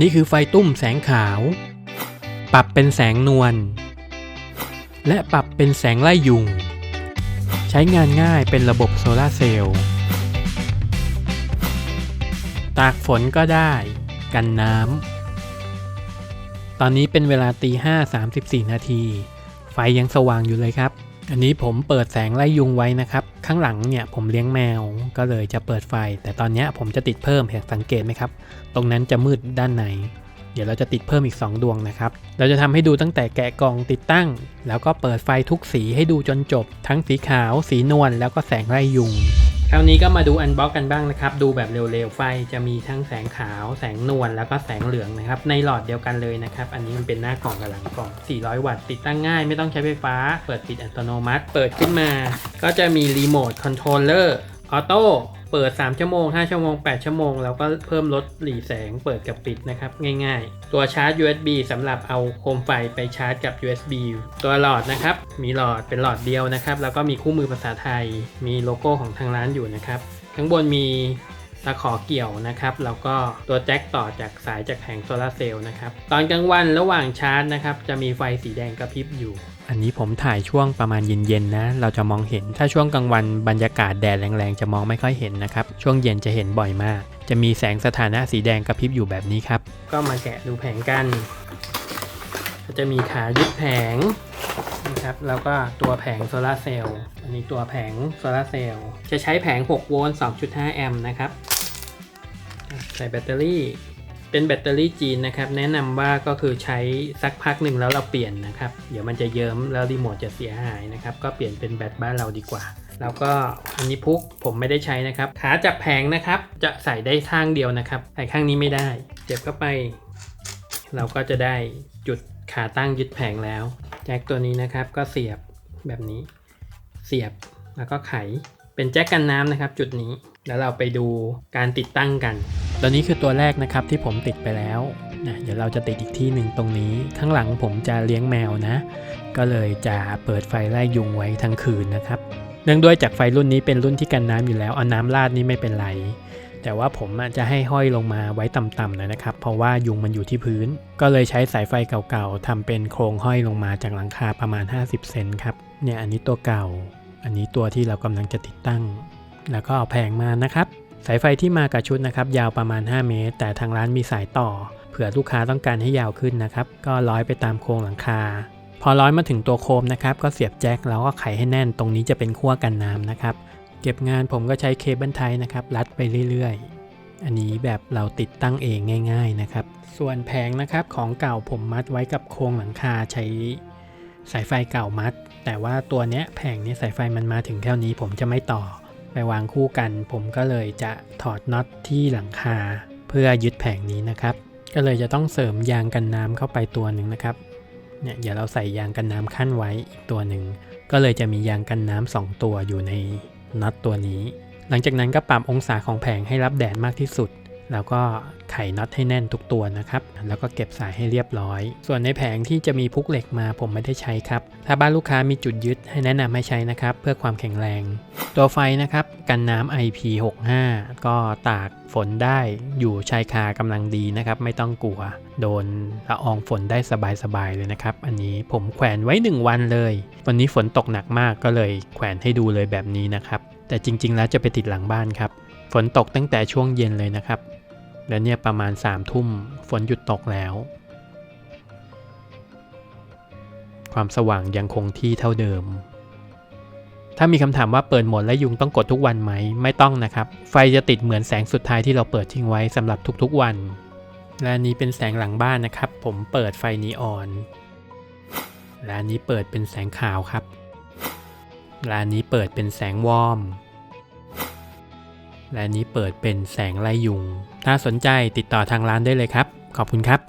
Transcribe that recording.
นี่คือไฟตุ้มแสงขาว ปรับเป็นแสงนวล และปรับเป็นแสงไล่ยุง ใช้งานง่ายเป็นระบบโซลาร์เซลล์ ตากฝนก็ได้ กันน้ำ ตอนนี้เป็นเวลาตีห้าสามสิบสี่นาที ไฟยังสว่างอยู่เลยครับ อันนี้ผมเปิดแสงไล่ยุงไว้นะครับ ข้างหลังเนี่ยผมเลี้ยงแมวก็เลยจะเปิดไฟ แต่ตอนนี้ผมจะติดเพิ่มเห็นสังเกตไหมครับ ตรงนั้นจะมืดด้านใน เดี๋ยวเราจะติดเพิ่มอีก 2 ดวงนะครับ เราจะทำให้ดูตั้งแต่แกะกล่องติดตั้ง แล้วก็เปิดไฟทุกสีให้ดูจนจบ ทั้งสีขาว สีนวลแล้วก็แสงไล่ยุง ราวนี้ก็มาดูอันบ็อกกันบ้างนะครับ ดูแบบเร็วๆ ไฟจะมีทั้งแสงขาว แสงนวล แล้วก็แสงเหลืองนะครับ ในหลอดเดียวกันเลยนะครับ อันนี้มันเป็นหน้ากล่องกับหลังกล่อง 400 วัตต์ ติดตั้งง่าย ไม่ต้องใช้ไฟฟ้า เปิดปิดอัตโนมัติ เปิดขึ้นมา ก็จะมีรีโมทคอนโทรลเลอร์ ออโต้ เปิด 3 ชั่วโมง 5 ชั่วโมง 8 ชั่วโมง แล้วก็เพิ่มลดหลีแสงเปิดกับปิดนะครับ ง่ายๆ ตัวชาร์จ USB สำหรับเอาโคมไฟไปชาร์จกับ USB ตัวหลอดนะครับ มีหลอดเป็นหลอดเดียวนะครับ แล้วก็มีคู่มือภาษาไทย มีโลโก้ของทางร้านอยู่นะครับ ข้างบนมี ตะขอเกี่ยวนะครับแล้วก็ตัวแจ็คต่อจากสายจากแผงโซลาร์เซลล์นะครับตอนกลางวันระหว่างชาร์จนะครับจะมีไฟสีแดงกระพริบอยู่อันนี้ผมถ่ายช่วงประมาณเย็นๆนะ เราจะมองเห็น ถ้าช่วงกลางวันบรรยากาศแดดแรงๆ จะมองไม่ค่อยเห็นนะครับ ช่วงเย็นจะเห็นบ่อยมาก จะมีแสงสถานะสีแดงกระพริบอยู่แบบนี้ครับ ก็มาแกะดูแผงกัน ก็จะมีขายึดแผงนะครับ แล้วก็ตัวแผงโซลาร์เซลล์ อันนี้ตัวแผงโซลาร์เซลล์ จะใช้แผง 6 โวลต์ 2.5 แอมป์นะครับ ใส่แบตเตอรี่ เป็นแบตเตอรี่จีนนะครับ แนะนำว่าก็คือใช้สักพักหนึ่งแล้วเราเปลี่ยนนะครับ เดี๋ยวมันจะเยิ้มแล้วรีโมทจะเสียหายนะครับ ก็เปลี่ยนเป็นแบตบ้านเราดีกว่า แล้วก็อันนี้พุกผมไม่ได้ใช้นะครับ ขาจับแผงนะครับ จะใส่ได้ข้างเดียวนะครับใส่ข้างนี้ไม่ได้เจ็บเข้าไป เราก็จะได้จุดขาตั้งยึดแผงแล้ว แจ็คตัวนี้นะครับก็เสียบแบบนี้ เสียบแล้วก็ไข เป็นแจ็คกันน้ำนะครับ จุดนี้ แล้วเราไปดูการติดตั้งกัน ตัวนี้คือตัวแรกนะครับที่ผมติดไปแล้วนะเดี๋ยวเราจะติดอีกที่หนึ่งตรงนี้ ข้างหลังผมจะเลี้ยงแมวนะ ก็เลยจะเปิดไฟไล่ยุงไว้ทั้งคืนนะครับ เนื่องด้วยจากไฟรุ่นนี้เป็นรุ่นที่กันน้ำอยู่แล้ว เอาน้ำราดนี่ไม่เป็นไร แต่ว่าผมจะให้ห้อยลงมาไว้ต่ำๆหน่อยนะครับ เพราะว่ายุงมันอยู่ที่พื้น ก็เลยใช้สายไฟเก่าๆทำเป็นโครงห้อยลงมาจากหลังคาประมาณ 50 เซนครับ เนี่ยอันนี้ตัวเก่า อันนี้ตัวที่เรากำลังจะติดตั้ง แล้วก็เอาแผงมานะครับ สายไฟที่มากับชุดนะครับยาวประมาณ 5 เมตร แต่ทางร้านมีสายต่อ เผื่อลูกค้าต้องการให้ยาวขึ้นนะครับ ก็ร้อยไปตามโครงหลังคา พอร้อยมาถึงตัวโคมนะครับก็เสียบแจ็คแล้วก็ไขให้แน่นตรงนี้จะเป็นขั้วกันน้ำนะครับ เก็บงานผมก็ใช้เคเบิลไทนะครับรัดไปเรื่อยๆ อันนี้แบบเราติดตั้งเองง่าย ๆนะครับ ส่วนแผงนะครับของเก่าผมมัดไว้กับโครงหลังคาใช้สายไฟเก่ามัด แต่ว่าตัวเนี้ยแผงเนี้ยสายไฟมันมาถึงแค่นี้ผมจะไม่ต่อ ไปวางคู่กัน ผมก็เลยจะถอดน็อตที่หลังคา เพื่อยึดแผงนี้นะครับ ก็เลยจะต้องเสริมยางกันน้ำเข้าไปตัวหนึ่งนะครับเนี่ยเดี๋ยวเราใส่ยางกันน้ำขั้นไว้อีกตัวหนึ่งก็เลยจะมียางกันน้ำสองตัวอยู่ในน็อตตัวนี้ หลังจากนั้นก็ปรับองศาของแผงให้รับแดดมากที่สุด แล้วก็ไขน็อตให้แน่นทุกตัวนะครับ แล้วก็เก็บสายให้เรียบร้อย ส่วนในแผงที่จะมีพุกเหล็กมาผมไม่ได้ใช้ครับ ถ้าบ้านลูกค้ามีจุดยึดให้แนะนำให้ใช้นะครับ เพื่อความแข็งแรง ตัวไฟนะครับกันน้ำ IP65 ก็ตากฝนได้อยู่ชายคากำลังดีนะครับ ไม่ต้องกลัว โดนละอองฝนได้สบายๆเลยนะครับ อันนี้ผมแขวนไว้ 1 วันเลย วันนี้ฝนตกหนักมากก็เลยแขวนให้ดูเลยแบบนี้นะครับ แต่จริง ๆ แล้วจะไปติดหลังบ้านครับ ฝนตกตั้งแต่ช่วงเย็นเลยนะครับ แล้วเนี่ยประมาณ3ามทุ่มฝนหยุดตกแล้ว ความสว่างยังคงที่เท่าเดิม ถ้ามีคำถามว่าเปิดโหมดและยุงต้องกดทุกวันไหม ไม่ต้องนะครับ ไฟจะติดเหมือนแสงสุดท้ายที่เราเปิดทิ้งไว้สำหรับทุกๆวัน และนี้เป็นแสงหลังบ้านนะครับ ผมเปิดไฟนีออนและนนี้เปิดเป็นแสงขาวครับและนนี้เปิดเป็นแสงวอร์ม และนนี้เปิดเป็นแสงไล่ยุง ถ้าสนใจติดต่อทางร้านได้เลยครับ ขอบคุณครับ